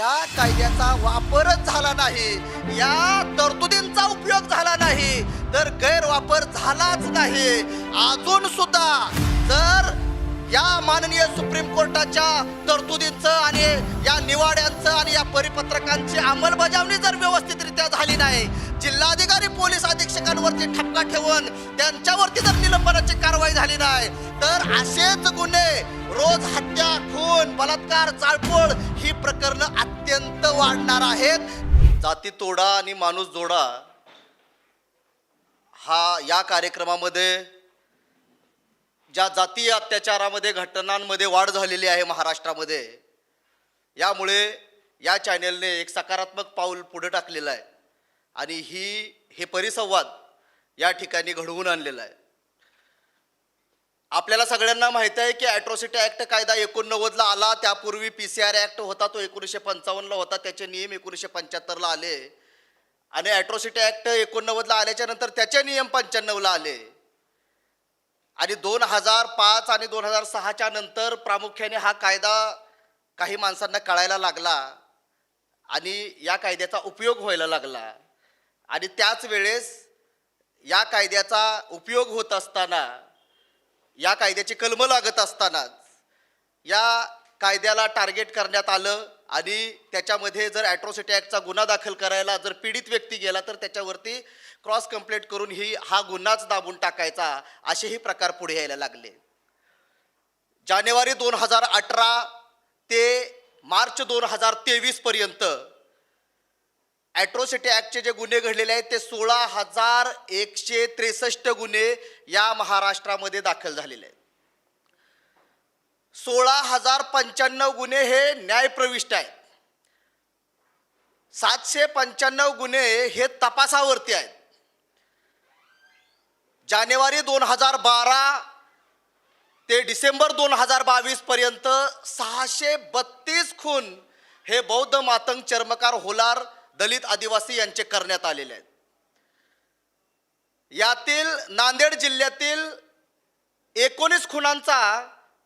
या कायद्याचा वापरच झाला नाही या तरतुदींचा उपयोग झाला नाही तर गैरवापर झालाच नाही. अजून सुद्धा जर या माननीय सुप्रीम कोर्टाच्या तरतुदींचं आणि या निवाड्यांचं आणि या परिपत्रकांची अंमलबजावणी जर व्यवस्थितरित्या झाली नाही जिल्हाधिकारी पोलीस अधीक्षकांवरती ठपका ठेवून त्यांच्यावरती जर निलंबनाची कारवाई झाली नाही तर असेच गुन्हे रोज हत्या खून बलात्कार जाळपोळ ही प्रकरणं अत्यंत वाढणार आहेत. जाती तोडा आणि माणूस जोडा हा या कार्यक्रमामध्ये ज्या जातीय अत्याचारामध्ये घटनांमध्ये वाढ झालेली आहे महाराष्ट्रामध्ये यामुळे या चॅनेलने एक सकारात्मक पाऊल पुढे टाकलेलं आहे. आणि ही हे परिसंवाद या ठिकाणी घडवून आणलेला आहे. आपल्याला सगळ्यांना माहीत आहे की ॲट्रॉसिटी ॲक्ट कायदा एकोणनव्वदला आला. त्यापूर्वी पी सी आर ॲक्ट होता तो एकोणीसशे पंचावन्नला होता. त्याचे नियम एकोणीसशे पंच्याहत्तरला आले. आणि ॲट्रॉसिटी ॲक्ट एकोणनव्वदला आल्याच्यानंतर त्याचे नियम पंच्याण्णवला आले. आणि दोन हजार पाच आणि दोन हजार सहाच्या नंतर प्रामुख्याने हा कायदा काही माणसांना कळायला लागला आणि या कायद्याचा उपयोग व्हायला लागला. आणि त्याच वेळेस या कायद्याचा उपयोग होत असताना या कायद्याची कलमं लागत असतानाच या कायद्याला टार्गेट करण्यात आलं आणि त्याच्यामध्ये जर ॲट्रॉसिटी ॲक्टचा गुन्हा दाखल करायला जर पीडित व्यक्ती गेला तर त्याच्यावरती क्रॉस कंप्लेंट करून ही हा गुन्हाच दाबून टाकायचा असेही प्रकार पुढे यायला लागले. जानेवारी दोन हजार अठरा ते मार्च दोन हजार तेवीस पर्यंत ॲट्रॉसिटी ॲक्टचे जे गुन्हे घडलेले आहेत ते सोळा हजार एकशे त्रेसष्ट गुन्हे या महाराष्ट्रामध्ये दाखल झालेले आहेत. सोळा हजार पंच्याण्णव गुन्हे हे न्यायप्रविष्ट आहेत. सातशे पंच्याण्णव गुन्हे हे तपासावरती आहेत. जानेवारी दोन हजार बारा ते डिसेंबर दोन हजार बावीसपर्यंत सहाशे बत्तीस खून हे बौद्ध मातंग चर्मकार होलार दलित आदिवासी यांचे करण्यात आलेले आहेत. यातील नांदेड जिल्ह्यातील एकोणीस खुनांचा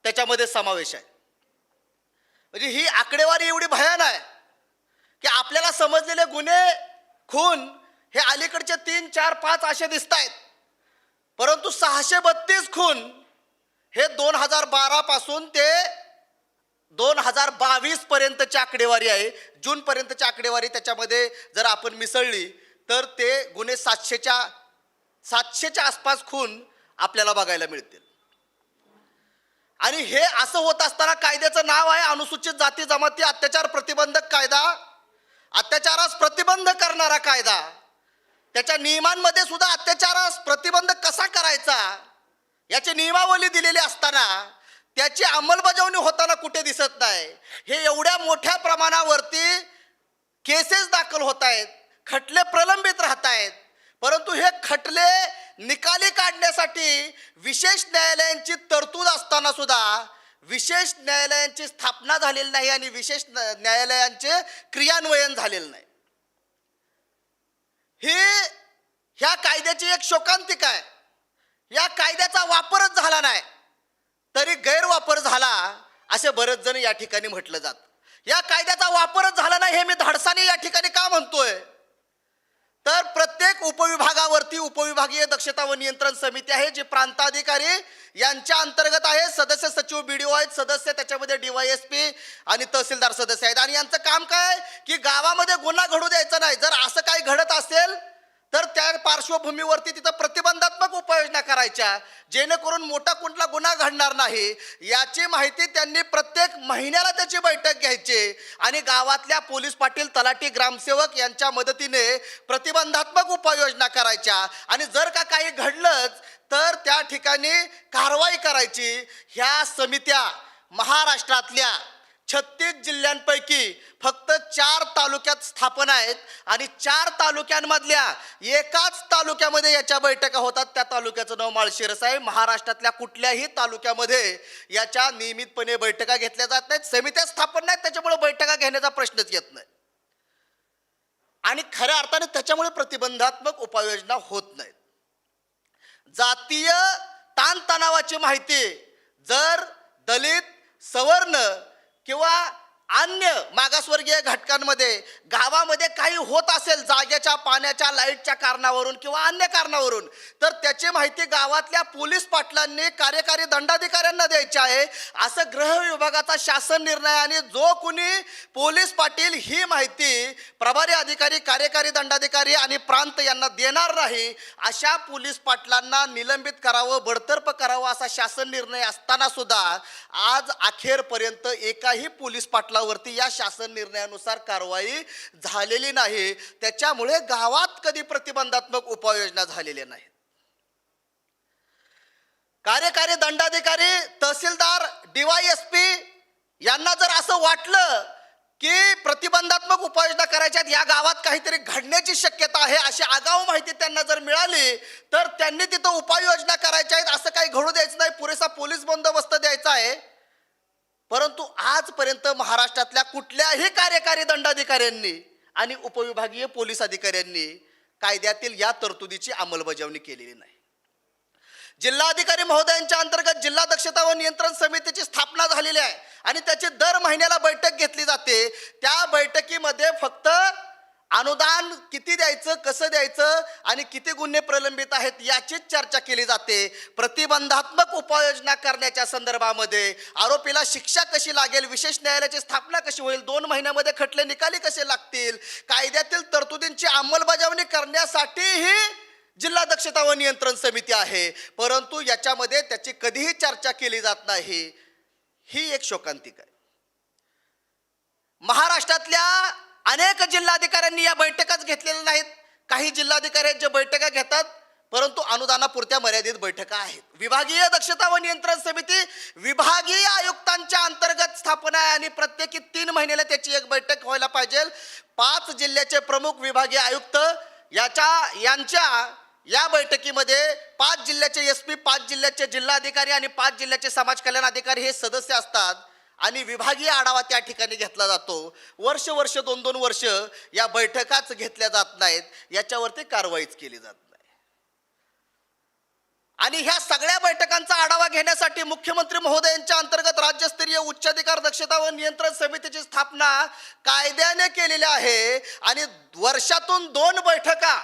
त्याच्यामध्ये समावेश आहे. म्हणजे ही आकडेवारी एवढी भयान आहे की आपल्याला समजलेले गुन्हे खून हे अलीकडचे तीन चार पाच असे दिसत आहेत परंतु सहाशे बत्तीस खून हे दोन हजार बारापासून ते दोन हजार बावीस पर्यंतची आकडेवारी आहे. जूनपर्यंतची आकडेवारी त्याच्यामध्ये जर आपण मिसळली तर ते गुन्हे सातशेच्या सातशेच्या आसपास खून आपल्याला बघायला मिळतील. आणि हे असं होत असताना कायद्याचं नाव आहे अनुसूचित जाती जमाती अत्याचार प्रतिबंधक कायदा. अत्याचारास प्रतिबंध करणारा कायदा. त्याच्या नियमांमध्ये सुद्धा अत्याचारास प्रतिबंध कसा करायचा? याची नियमावली दिलेली असताना त्याची अंमलबजावणी होताना कुठे दिसत नाही. हे एवढ्या मोठ्या प्रमाणावरती केसेस दाखल होत आहेत. खटले प्रलंबित राहत आहेत. परंतु हे खटले निकाली काढण्यासाठी विशेष न्यायालयांची तरतूद असताना सुद्धा विशेष न्यायालयांची स्थापना झालेली नाही आणि विशेष न्यायालयांचे क्रियान्वयन झालेलं नाही. ही ह्या कायद्याची एक शोकांतिका आहे. या कायद्याचा वापरच झाला नाही. तरी गैरवापर झाला असे बरेच जण या ठिकाणी म्हटलं जात. या कायद्याचा वापरच झाला नाही हे मी धाडसाने या ठिकाणी का म्हणतोय? तर प्रत्येक उपविभागावरती उपविभागीय दक्षता व नियंत्रण समिती आहे जी प्रांताधिकारी यांच्या अंतर्गत आहे. सदस्य सचिव बी डी ओ आहेत सदस्य त्याच्यामध्ये डीवायएसपी आणि तहसीलदार सदस्य आहेत. आणि यांचं काम काय की गावामध्ये गुन्हा घडू द्यायचा नाही. जर असं काही घडत असेल तर त्या पार्श्वभूमीवरती तिथं प्रतिबंधात्मक उपाययोजना करायच्या. जेणेकरून मोठा कुठला गुन्हा घडणार नाही याची माहिती त्यांनी प्रत्येक महिन्याला त्याची बैठक घ्यायची. आणि गावातल्या पोलीस पाटील तलाठी ग्रामसेवक यांच्या मदतीने प्रतिबंधात्मक उपाययोजना करायच्या. आणि जर का काही घडलंच तर त्या ठिकाणी कारवाई करायची. ह्या समित्या महाराष्ट्रातल्या छत्तीस जिल्ह्यांपैकी फक्त चार तालुक्यात स्थापन आहेत आणि चार तालुक्यांमधल्या एकाच तालुक्यामध्ये याच्या बैठका होतात. त्या तालुक्याचं नाव माळशिरस आहे. महाराष्ट्रातल्या कुठल्याही तालुक्यामध्ये याच्या नियमितपणे बैठका घेतल्या जात नाहीत. समित्या स्थापन नाहीत. त्याच्यामुळे बैठका घेण्याचा प्रश्नच येत नाही. आणि खऱ्या अर्थाने त्याच्यामुळे प्रतिबंधात्मक उपाययोजना होत नाहीत. जातीय ताणतणावाची माहिती जर दलित सवर्ण किंवा अन्य मागासवर्गीय घटकांमध्ये गावामध्ये काही होत असेल जागेच्या पाण्याच्या लाईटच्या कारणावरून किंवा अन्य कारणावरून तर त्याची माहिती गावातल्या पोलीस पाटलांनी कार्यकारी दंडाधिकाऱ्यांना द्यायची आहे. असं गृह विभागाचा शासन निर्णय आणि जो कुणी पोलीस पाटील ही माहिती प्रभारी अधिकारी कार्यकारी दंडाधिकारी आणि प्रांत यांना देणार नाही अशा पोलीस पाटलांना निलंबित करावं बडतर्फ करावं असा शासन निर्णय असताना सुद्धा आज अखेरपर्यंत एकाही पोलीस पाटलावरती या शासन निर्णयानुसार कारवाई झालेली नाही. त्याच्यामुळे गावात कधी प्रतिबंधात्मक उपाययोजना झालेल्या नाहीत. कार्यकारी दंडाधिकारी तहसीलदार डीवायएसपी यांना जर असं वाटलं की प्रतिबंधात्मक उपाययोजना करायच्यात या गावात काहीतरी घडण्याची शक्यता आहे अशी आगाऊ माहिती त्यांना जर मिळाली तर त्यांनी तिथं उपाययोजना करायच्या आहेत असं काही घडू द्यायचं नाही. पुरेसा पोलीस बंदोबस्त द्यायचा आहे. परंतु आजपर्यंत महाराष्ट्रातल्या कुठल्याही कार्यकारी दंडाधिकाऱ्यांनी आणि उपविभागीय पोलीस अधिकाऱ्यांनी कायद्यातील या तरतुदीची अंमलबजावणी केलेली नाही. जिल्हाधिकारी महोदयांच्या अंतर्गत जिल्हा दक्षता व नियंत्रण समितीची स्थापना झालेली आहे आणि त्याची दर महिन्याला बैठक घेतली जाते. त्या बैठकीमध्ये फक्त अनुदान किती द्यायचं कसं द्यायचं आणि किती गुन्हे प्रलंबित आहेत याचीच चर्चा केली जाते. प्रतिबंधात्मक उपाययोजना करण्याच्या संदर्भामध्ये आरोपीला शिक्षा कशी लागेल विशेष न्यायालयाची स्थापना कशी होईल दोन महिन्यामध्ये खटले निकाली कसे लागतील कायद्यातील तरतुदींची अंमलबजावणी करण्यासाठीही जिल्हा दक्षता व नियंत्रण समिती आहे. परंतु याच्यामध्ये त्याची कधीही चर्चा केली जात नाही. ही एक शोकांतिक आहे. महाराष्ट्रातल्या अनेक जिल्हाधिकाऱ्यांनी या बैठकाच घेतलेल्या नाहीत. काही जिल्हाधिकारी आहेत जे बैठका घेतात परंतु अनुदानापुरत्या मर्यादित बैठका आहेत. विभागीय दक्षता व नियंत्रण समिती विभागीय आयुक्तांच्या अंतर्गत स्थापना आहे आणि प्रत्येकी तीन महिन्याला त्याची एक बैठक व्हायला पाहिजे. पाच जिल्ह्याचे प्रमुख विभागीय आयुक्त याच्या यांच्या या बैठकीमध्ये पाच जिल्ह्याचे एस पी पाच जिल्ह्याचे जिल्हाधिकारी आणि पाच जिल्ह्याचे समाज कल्याण अधिकारी हे सदस्य असतात. आणि विभागीय आढावा त्या ठिकाणी घेतला जातो. वर्ष वर्ष दोन दोन वर्ष या बैठकाच घेतल्या जात नाहीत. याच्यावरती कारवाईच केली जात नाही. आणि ह्या सगळ्या बैठकांचा आढावा घेण्यासाठी मुख्यमंत्री महोदयांच्या अंतर्गत राज्यस्तरीय उच्चाधिकार दक्षता व नियंत्रण समितीची स्थापना कायद्याने केलेली आहे. आणि वर्षातून दोन बैठका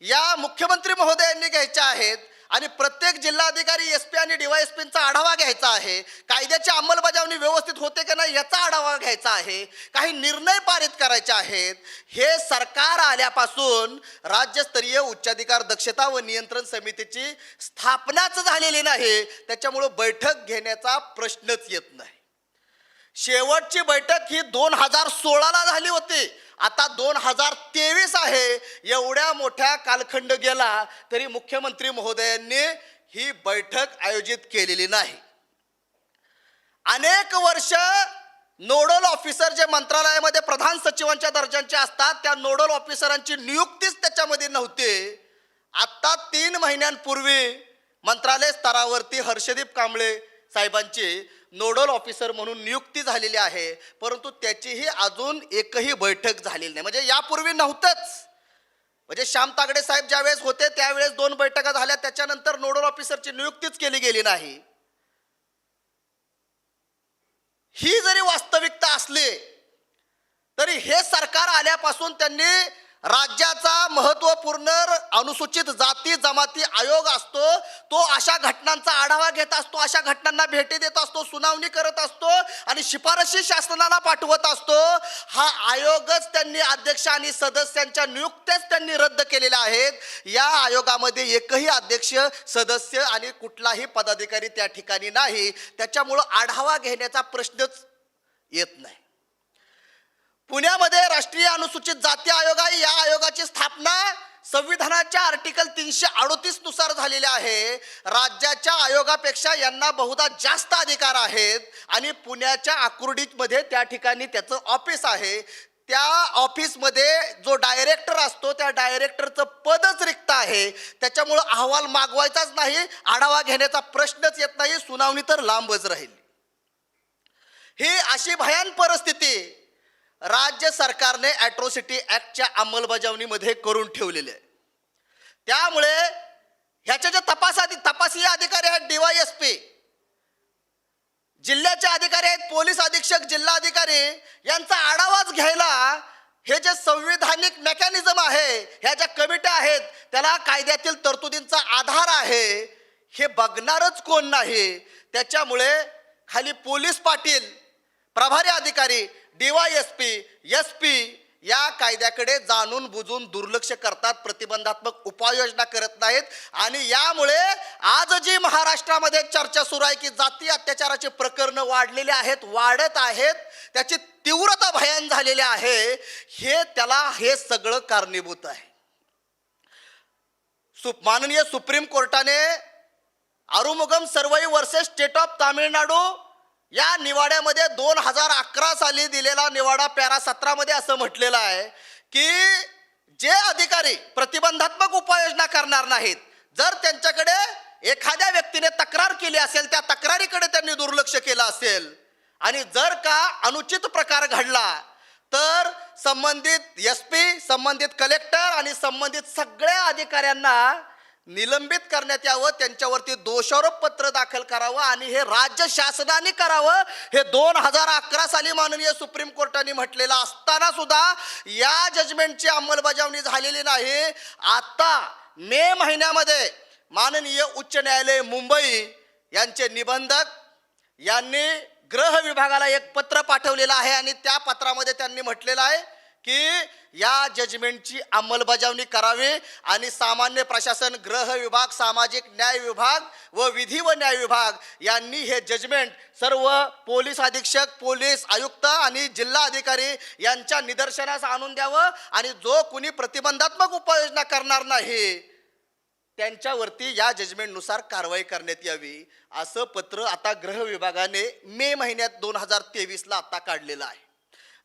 या मुख्यमंत्री महोदयांनी घ्यायच्या आहेत. आणि प्रत्येक जिल्हाधिकारी एस पी आणि डीवायएसपींचा आढावा घ्यायचा आहे. कायद्याची अंमलबजावणी व्यवस्थित होते का नाही याचा आढावा घ्यायचा आहे. काही निर्णय पारित करायचे आहेत. हे सरकार आल्यापासून राज्यस्तरीय उच्चाधिकार दक्षता व नियंत्रण समितीची स्थापनाच झालेली नाही. त्याच्यामुळं बैठक घेण्याचा प्रश्नच येत नाही. शेवटची बैठक ही दोन हजार सोळाला झाली होती. आता दोन हजार तेवीस आहे. एवढ्या मोठ्या कालखंड गेला तरी मुख्यमंत्री महोदयांनी ही बैठक आयोजित केलेली नाही. अनेक वर्ष नोडल ऑफिसर जे मंत्रालयामध्ये प्रधान सचिवांच्या दर्जांचे असतात त्या नोडल ऑफिसरांची नियुक्तीच त्याच्यामध्ये नव्हती. आत्ता तीन महिन्यांपूर्वी मंत्रालय स्तरावरती हर्षदीप कांबळे साहेबांची नोडल ऑफिसर म्हणून नियुक्ती झालेली आहे परंतु त्याचीही अजून एकही बैठक झालेली नाही. म्हणजे यापूर्वी नव्हतंच. म्हणजे श्याम तागडे साहेब ज्यावेळेस होते त्यावेळेस दोन बैठका झाल्या. त्याच्यानंतर नोडल ऑफिसरची नियुक्तीच केली गेली नाही. ही जरी वास्तविकता असली तरी हे सरकार आल्यापासून त्यांनी राज्याचा महत्त्वपूर्ण अनुसूचित जाती जमाती आयोग असतो तो अशा घटनांचा आढावा घेत असतो अशा घटनांना भेटी देत असतो सुनावणी करत असतो आणि शिफारशी शासनाला पाठवत असतो. हा आयोगच त्यांनी अध्यक्ष आणि सदस्यांच्या नियुक्त्याच त्यांनी रद्द केलेल्या आहेत. या आयोगामध्ये एकही अध्यक्ष सदस्य आणि कुठलाही पदाधिकारी त्या ठिकाणी नाही. त्याच्यामुळं आढावा घेण्याचा प्रश्नच येत नाही. पुण्यामध्ये राष्ट्रीय अनुसूचित जाती आयोग आहे. या आयोगाची स्थापना संविधानाच्या आर्टिकल तीनशे अडोतीसनुसार झालेले आहे. राज्याच्या आयोगापेक्षा यांना बहुधा जास्त अधिकार आहेत आणि पुण्याच्या आकुर्डीमध्ये त्या ठिकाणी त्याचं ऑफिस आहे. त्या ऑफिसमध्ये जो डायरेक्टर असतो त्या डायरेक्टरचं पदच रिक्त आहे. त्याच्यामुळं अहवाल मागवायचाच नाही आढावा घेण्याचा प्रश्नच येत नाही सुनावणी तर लांबच राहील. ही अशी भयान परिस्थिती राज्य सरकारने ॲट्रोसिटी ॲक्टच्या अंमलबजावणीमध्ये करून ठेवलेले आहे. त्यामुळे ह्याच्या जे तपास तपासीय अधिकारी आहेत डीवायएसपी जिल्ह्याचे अधिकारी आहेत पोलीस अधीक्षक जिल्हाधिकारी यांचा आढावाच घ्यायला हे जे संविधानिक मेकॅनिझम आहे ह्या ज्या कमिट्या आहेत त्याला कायद्यातील तरतुदींचा आधार आहे हे बघणारच कोण नाही. त्याच्यामुळे खाली पोलीस पाटील प्रभारी अधिकारी D Y S P S P या कायद्याकडे जाणून बुजून दुर्लक्ष करतात प्रतिबंधात्मक उपाययोजना करत नाहीत. आणि यामुळे आज जी महाराष्ट्रामध्ये चर्चा सुरू आहे की जाती अत्याचाराची प्रकरणं वाढलेली आहेत वाढत आहेत त्याची तीव्रता भयान झालेली आहे हे त्याला हे सगळं कारणीभूत आहे. सु माननीय सुप्रीम कोर्टाने Arumugam Servai versus state of Tamil Nadu या निवाड्यामध्ये दोन हजार अकरा साली दिलेला निवाडा पॅरा सतरामध्ये असं म्हटलेलं आहे की जे अधिकारी प्रतिबंधात्मक उपाययोजना करणार नाहीत जर त्यांच्याकडे एखाद्या व्यक्तीने तक्रार केली असेल त्या तक्रारीकडे त्यांनी दुर्लक्ष केलं असेल आणि जर का अनुचित प्रकार घडला तर संबंधित एस पी संबंधित कलेक्टर आणि संबंधित सगळ्या अधिकाऱ्यांना निलंबित करण्यात यावं त्यांच्यावरती दोषारोप पत्र दाखल करावं आणि हे राज्य शासनाने करावं हे दोन हजार अकरा साली माननीय सुप्रीम कोर्टाने म्हटलेलं असताना सुद्धा या जजमेंटची अंमलबजावणी झालेली नाही. आता मे महिन्यामध्ये माननीय उच्च न्यायालय मुंबई यांचे निबंधक यांनी गृह विभागाला एक पत्र पाठवलेलं आहे आणि त्या पत्रामध्ये त्यांनी म्हटलेलं आहे की या जजमेंटची अंमलबजावणी करावी आणि सामान्य प्रशासन ग्रह विभाग सामाजिक न्याय विभाग व विधी व न्याय विभाग यांनी हे जजमेंट सर्व पोलीस अधीक्षक पोलीस आयुक्त आणि जिल्हा अधिकारी यांच्या निदर्शनास आणून द्यावं आणि जो कुणी प्रतिबंधात्मक उपाययोजना करणार नाही त्यांच्यावरती या जजमेंटनुसार कारवाई करण्यात यावी असं पत्र आता गृह विभागाने मे महिन्यात दोन हजार तेवीसला आता काढलेलं आहे.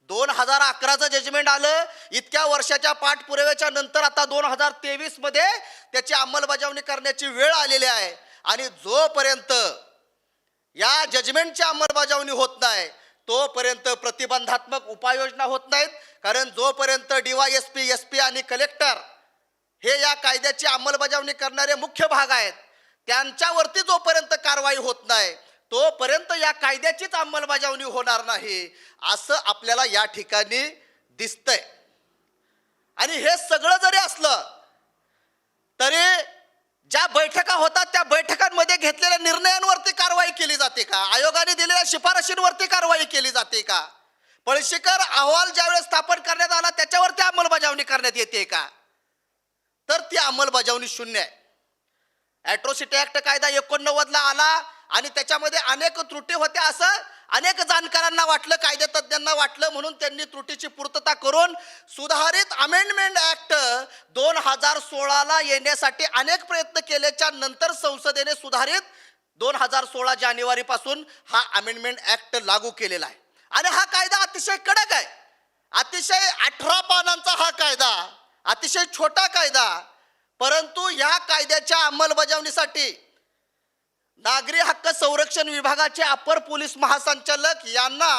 दोन हजार अकराचं जजमेंट आलं. इतक्या वर्षाच्या पाठपुराव्याच्या नंतर आता दोन हजार तेवीसमध्ये त्याची अंमलबजावणी करण्याची वेळ आलेली आहे. आणि जोपर्यंत या जजमेंटची अंमलबजावणी होत नाही तोपर्यंत प्रतिबंधात्मक उपाययोजना होत नाहीत. कारण जोपर्यंत D Y S P S P आणि कलेक्टर हे या कायद्याची अंमलबजावणी करणारे मुख्य भाग आहेत त्यांच्यावरती जोपर्यंत कारवाई होत नाही तोपर्यंत या कायद्याचीच अंमलबजावणी होणार नाही असं आपल्याला या ठिकाणी दिसतंय. आणि हे सगळं जरी असलं तरी ज्या बैठका होतात त्या बैठकांमध्ये घेतलेल्या निर्णयांवरती कारवाई केली जाते का? आयोगाने दिलेल्या शिफारशींवरती कारवाई केली जाते का? पळशीकर अहवाल ज्यावेळेस स्थापन करण्यात आला त्याच्यावरती अंमलबजावणी करण्यात येते का? तर ती अंमलबजावणी शून्य आहे. ॲट्रोसिटी ॲक्ट कायदा एकोणनव्वदला आला आणि त्याच्यामध्ये अनेक त्रुटी होत्या असं अनेक जाणकारांना वाटलं कायदेतज्ञांना वाटलं म्हणून त्यांनी त्रुटीची पूर्तता करून सुधारित अमेंडमेंट ऍक्ट दोन हजार सोळाला येण्यासाठी अनेक प्रयत्न केल्याच्यानंतर संसदेने सुधारित दोन हजार सोळा जानेवारीपासून हा अमेंडमेंट ऍक्ट लागू केलेला आहे. आणि हा कायदा अतिशय कडक आहे. अतिशय अठरा पानांचा हा कायदा अतिशय छोटा कायदा परंतु या कायद्याच्या अंमलबजावणीसाठी नागरी हक्क संरक्षण विभागाचे अपर पोलीस महासंचालक यांना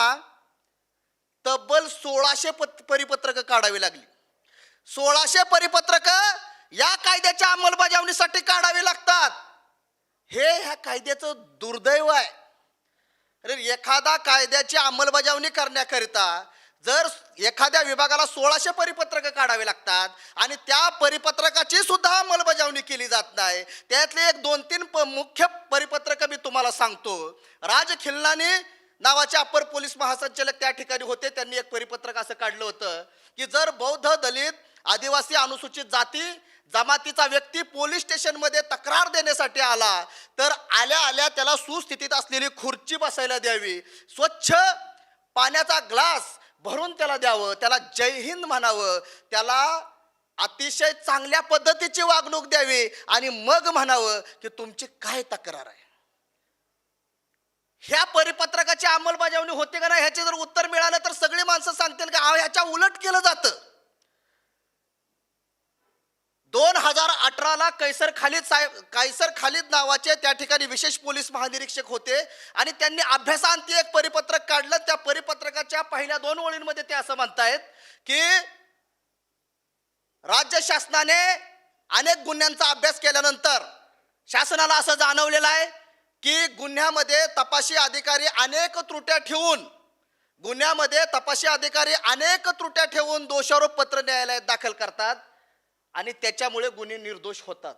तब्बल सोळाशे पत परिपत्रकं काढावी लागली. सोळाशे परिपत्रक या कायद्याच्या अंमलबजावणीसाठी काढावी लागतात. हे ह्या कायद्याचं दुर्दैव आहे. अरे एखादा कायद्याची अंमलबजावणी करण्याकरिता जर एखाद्या विभागाला सोळाशे परिपत्रकं काढावे लागतात आणि त्या परिपत्रकाची सुद्धा अंमलबजावणी केली जात नाही त्यातले एक दोन तीन प मुख्य सांगतो राज खिल्लाने नावाचे अप्पर पोलीस महासंचालक त्या ठिकाणी होते. त्यांनी एक परिपत्रक असं काढलं होतं की जर बौद्ध दलित आदिवासी अनुसूचित जाती जमातीचा व्यक्ती पोलीस स्टेशनमध्ये तक्रार देण्यासाठी आला तर आल्या आल्या त्याला सुस्थितीत असलेली खुर्ची बसायला द्यावी. स्वच्छ पाण्याचा ग्लास भरून त्याला द्यावं. त्याला जय हिंद म्हणावं. त्याला अतिशय चांगल्या पद्धतीची वागणूक द्यावी आणि मग म्हणावं की तुमची काय तक्रार आहे? ह्या परिपत्रकाची अंमलबजावणी होते का नाही ह्याचे जर उत्तर मिळालं तर सगळी माणसं सांगतील का ह्याच्या उलट केलं जातं. दोन हजार अठराला कैसर खालिद साहेब कैसर खालिद नावाचे त्या ठिकाणी विशेष पोलीस महानिरीक्षक होते आणि त्यांनी अभ्यासांती एक परिपत्रक काढलं. त्या परिपत्रकाच्या पहिल्या दोन ओळींमध्ये ते असं म्हणतायत की राज्य शासनाने अनेक गुन्ह्यांचा अभ्यास केल्यानंतर शासनाला असं जाणवलेलं आहे की गुन्ह्यामध्ये तपाशी अधिकारी अनेक त्रुट्या ठेवून गुन्ह्यामध्ये तपासी अधिकारी अनेक त्रुट्या ठेवून दोषारोप पत्र न्यायालयात दाखल करतात आणि त्याच्यामुळे गुन्हे निर्दोष होतात.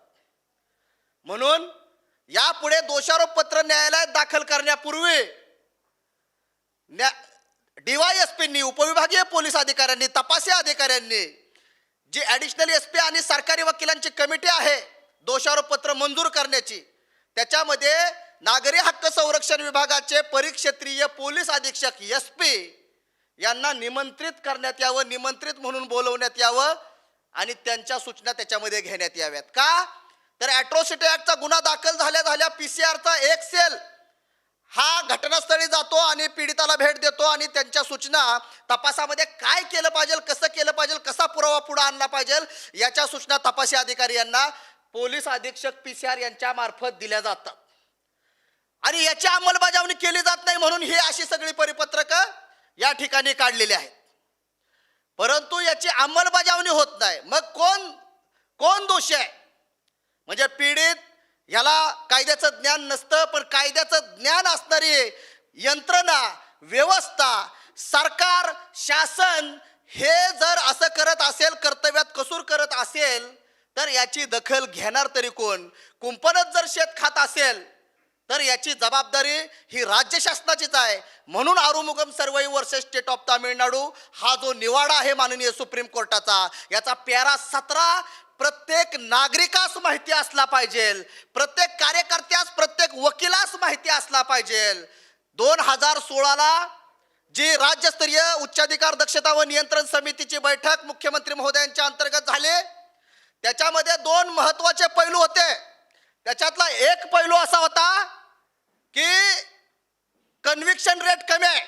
म्हणून यापुढे दोषारोप पत्र न्यायालयात दाखल करण्यापूर्वी न्या डीवायएसपींनी उपविभागीय पोलीस अधिकाऱ्यांनी तपासी अधिकाऱ्यांनी जी ॲडिशनल एस पी आणि सरकारी वकिलांची कमिटी आहे दोषारोप पत्र मंजूर करण्याची त्याच्यामध्ये नागरी हक्क संरक्षण विभागाचे परिक्षेत्रीय पोलीस अधीक्षक एस पी यांना निमंत्रित करण्यात यावं निमंत्रित म्हणून बोलवण्यात यावं आणि त्यांच्या सूचना त्याच्यामध्ये घेण्यात याव्यात. का? तर ॲट्रॉसिटी ॲक्टचा गुन्हा दाखल झाल्या झाल्या पी सी आरचा एक सेल हा घटनास्थळी जातो आणि पीडिताला भेट देतो आणि त्यांच्या सूचना तपासामध्ये काय केलं पाहिजे कसं केलं पाहिजे कसा पुरावा पुढे आणला पाहिजे याच्या सूचना तपासी अधिकारी यांना पोलीस अधीक्षक पी सी आर यांच्या मार्फत दिल्या जातात. आणि याची अंमलबजावणी केली जात नाही म्हणून ही अशी सगळी परिपत्रक या ठिकाणी काढलेली आहेत. परंतु याची अंमलबजावणी होत नाही. मग कोण कोण दोषी आहे? म्हणजे पीडित ह्याला कायद्याचं ज्ञान नसतं पण कायद्याचं ज्ञान असणारी यंत्रणा व्यवस्था सरकार शासन हे जर असं करत असेल कर्तव्यात कसूर करत असेल तर याची दखल घेणार तरी कोण? कुंपणच जर शेत खात असेल तर याची जबाबदारी ही राज्य शासनाचीच आहे. म्हणून Arumugam Servai versus state of Tamil Nadu हा जो निवाडा आहे माननीय सुप्रीम कोर्टाचा याचा पॅरा सतरा प्रत्येक नागरिकास माहिती असला पाहिजे. प्रत्येक कार्यकर्त्यास प्रत्येक वकिलास माहिती असला पाहिजे. दोन हजार सोळाला जी राज्यस्तरीय उच्चाधिकार दक्षता व नियंत्रण समितीची बैठक मुख्यमंत्री महोदयांच्या अंतर्गत झाली. त्याच्यामध्ये दोन महत्त्वाचे पैलू होते. त्याच्यातला एक पैलू असा होता की कन्व्हिक्शन रेट कमी आहे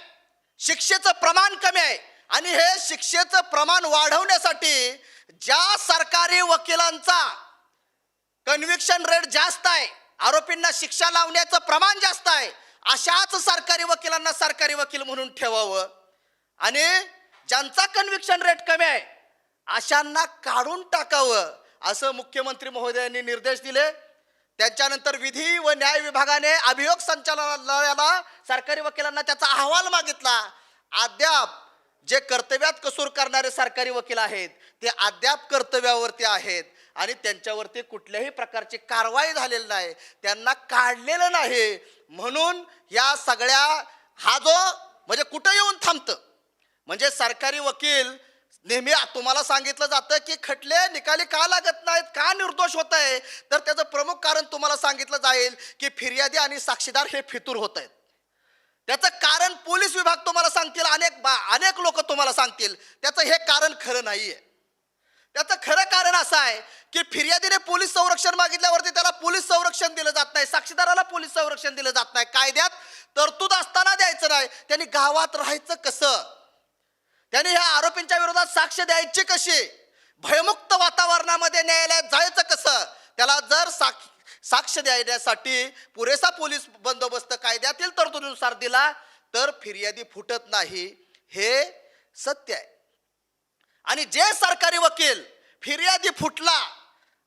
शिक्षेचं प्रमाण कमी आहे. आणि हे शिक्षेचं प्रमाण वाढवण्यासाठी ज्या सरकारी वकिलांचा कन्व्हिक्शन रेट जास्त आहे आरोपींना शिक्षा लावण्याचं प्रमाण जास्त आहे अशाच सरकारी वकिलांना सरकारी वकील म्हणून ठेवावं. आणि ज्यांचा कन्व्हिक्शन रेट कमी आहे अशांना काढून टाकावं असं मुख्यमंत्री महोदयांनी निर्देश दिले. त्यांच्यानंतर विधी व न्याय विभागाने अभियोग संचालनालयाला सरकारी वकिलांना त्याचा अहवाल मागितला. अद्याप जे कर्तव्यात कसूर करणारे सरकारी वकील आहेत ते अद्याप कर्तव्यावरती आहेत आणि त्यांच्यावरती कुठल्याही प्रकारची कारवाई झालेली नाही. त्यांना काढलेलं नाही. म्हणून या सगळ्या हा जो म्हणजे कुठं येऊन थांबतं? म्हणजे सरकारी वकील नेहमी तुम्हाला सांगितलं जातं की खटले निकाली का लागत नाहीत का निर्दोष होत आहे तर त्याचं प्रमुख कारण तुम्हाला सांगितलं जाईल की फिर्यादी आणि साक्षीदार हे फितूर होत आहेत त्याचं कारण पोलीस विभाग तुम्हाला सांगतील अनेक बा अनेक लोक तुम्हाला सांगतील. त्याचं हे कारण खरं नाही आहे त्याचं खरं कारण असं आहे की फिर्यादीने पोलीस संरक्षण मागितल्यावरती त्याला पोलीस संरक्षण दिलं जात नाही साक्षीदाराला पोलीस संरक्षण दिलं जात नाही. कायद्यात तरतूद असताना द्यायचं नाही त्यांनी गावात राहायचं कसं? त्याने ह्या आरोपींच्या विरोधात साक्ष द्यायची कशी? भयमुक्त वातावरणामध्ये न्यायालयात जायचं कसं? त्याला जर साक्ष साक्ष देण्यासाठी पुरेसा पोलीस बंदोबस्त कायद्यातील तरतुदीनुसार दिला तर फिर्यादी फुटत नाही. हे सत्य आहे. आणि जे सरकारी वकील फिर्यादी फुटला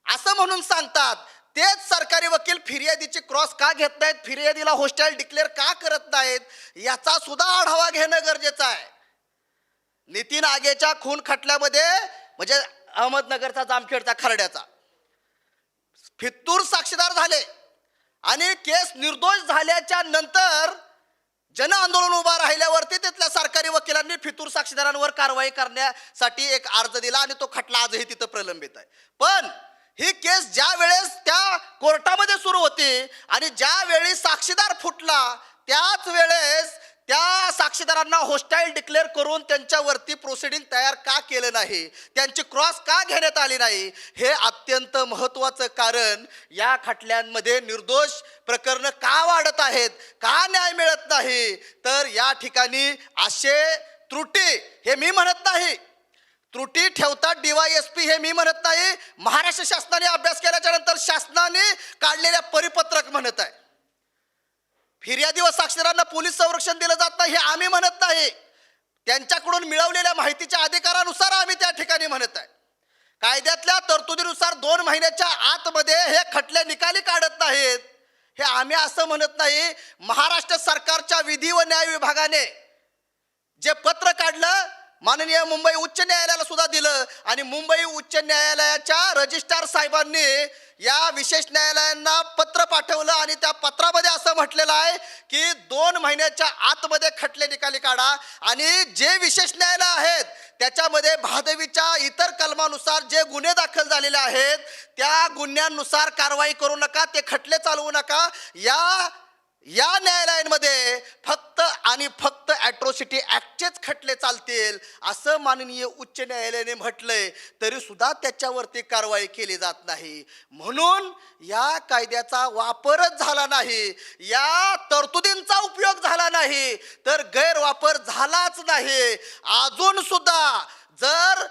असं म्हणून सांगतात तेच सरकारी वकील फिर्यादीची क्रॉस का घेत नाहीत? फिर्यादीला हॉस्टेल डिक्लेअर का करत नाहीत? याचा सुद्धा आढावा घेणं गरजेचं आहे. नितीन आगेच्या खून खटल्यामध्ये म्हणजे अहमदनगरचा जामखेडचा खरड्याचा. फितूर साक्षीदार झाले आणि केस निर्दोष झाल्याच्यानंतर जन आंदोलन उभा राहिल्यावरती तिथल्या सरकारी वकिलांनी फितूर साक्षीदारांवर कारवाई करण्यासाठी एक अर्ज दिला आणि तो खटला आजही तिथं प्रलंबित आहे. पण ही केस ज्या वेळेस त्या कोर्टामध्ये सुरू होती आणि ज्या वेळी साक्षीदार फुटला त्याच वेळेस त्या साक्षीदारांना होस्टाईल डिक्लेअर करून त्यांच्यावरती प्रोसिडिंग तयार का केलं नाही? त्यांची क्रॉस का घेण्यात आली नाही? हे अत्यंत महत्त्वाचं कारण या खटल्यांमध्ये निर्दोष प्रकरणं का वाढत आहेत? का न्याय मिळत नाही? तर या ठिकाणी असे त्रुटी हे मी म्हणत नाही. त्रुटी ठेवतात डीवायएसपी हे मी म्हणत नाही. महाराष्ट्र शासनाने अभ्यास केल्याच्यानंतर शासनाने काढलेल्या परिपत्रक म्हणत आहे. फिर्यादी व साक्षीदारांना पोलीस संरक्षण दिलं जात नाही हे आम्ही म्हणत नाही. त्यांच्याकडून मिळवलेल्या माहितीच्या अधिकारानुसार आम्ही त्या ठिकाणी म्हणत आहे. कायद्यातल्या तरतुदीनुसार दोन महिन्याच्या आतमध्ये हे खटले निकाली काढत नाहीत. हे आम्ही असं म्हणत नाही महाराष्ट्र सरकारच्या विधी व न्याय विभागाने जे पत्र काढलं माननीय मुंबई उच्च न्यायालयाला सुद्धा दिलं आणि मुंबई उच्च न्यायालयाच्या रजिस्ट्रार साहेबांनी या विशेष न्यायालयांना पत्र पाठवलं आणि त्या पत्रामध्ये असं म्हटलेलं आहे की दोन महिन्याच्या आतमध्ये खटले निकाली काढा आणि जे विशेष न्यायालय आहेत त्याच्यामध्ये भादवीच्या इतर कलमानुसार जे गुन्हे दाखल झालेले आहेत त्या गुन्ह्यांनुसार कारवाई करू नका ते खटले चालवू नका. या या न्यायालयांमध्ये फक्त आणि फक्त ॲट्रॉसिटी ॲक्टचेच खटले चालतील असं माननीय उच्च न्यायालयाने म्हटलंय तरी सुद्धा त्याच्यावरती कारवाई केली जात नाही. म्हणून या कायद्याचा वापरच झाला नाही या तरतुदींचा उपयोग झाला नाही तर गैरवापर झालाच नाही. अजून सुद्धा जर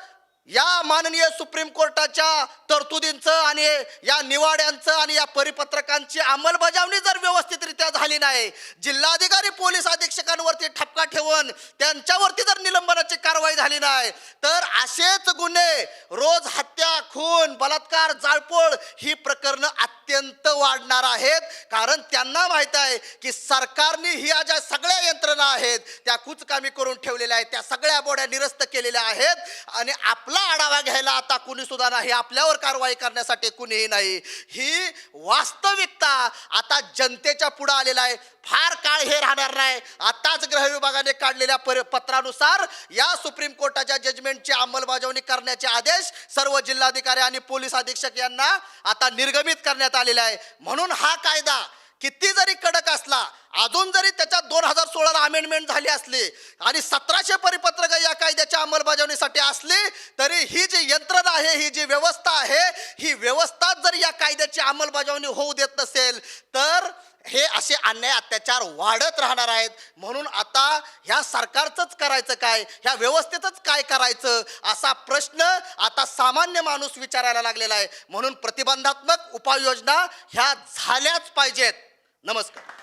या माननीय सुप्रीम कोर्टाच्या तरतुदींचं आणि या निवाड्यांचं आणि या परिपत्रकांची अंमलबजावणी जर व्यवस्थितरित्या झाली नाही जिल्हाधिकारी पोलीस अधीक्षकांवरती ठपका ठेवून त्यांच्यावरती जर निलंबनाची कारवाई झाली नाही तर असेच गुन्हे रोज हत्या खून बलात्कार जाळपोळ ही प्रकरणं अत्यंत वाढणार आहेत. कारण त्यांना माहीत आहे की सरकारने ह्या ज्या सगळ्या यंत्रणा आहेत त्या कुचकामी करून ठेवलेल्या आहेत. त्या सगळ्या बोड्या निरस्त केलेल्या आहेत. आणि आपला आढावा घ्यायला आता कुणी सुद्धा नाही. आपल्यावर कारवाई करण्यासाठी कुणीही नाही. ही वास्तविकता आता जनतेच्या पुढं आलेला आहे. फार काळ हे राहणार नाही. आताच गृह विभागाने काढलेल्या पर- पत्रानुसार या सुप्रीम कोर्टाच्या जजमेंटची अंमलबजावणी करण्याचे आदेश सर्व जिल्हाधिकारी आणि पोलीस अधीक्षक यांना आता निर्गमित करण्यात आलेले आहे. म्हणून हा कायदा किती जरी कडक असला अजून जरी त्याच्यात दोन हजार सोळाला अमेंडमेंट झाली असली आणि सतराशे परिपत्रक या कायद्याच्या अंमलबजावणीसाठी असली तरी ही जी यंत्रणा आहे ही जी व्यवस्था आहे ही व्यवस्था जर या कायद्याची अंमलबजावणी होऊ देत नसेल तर हे असे अन्याय अत्याचार वाढत राहणार आहेत. म्हणून आता ह्या सरकारचंच करायचं काय? ह्या व्यवस्थेतच काय करायचं? असा प्रश्न आता सामान्य माणूस विचारायला लागलेला आहे. म्हणून प्रतिबंधात्मक उपाययोजना ह्या झाल्याच पाहिजेत. नमस्कार.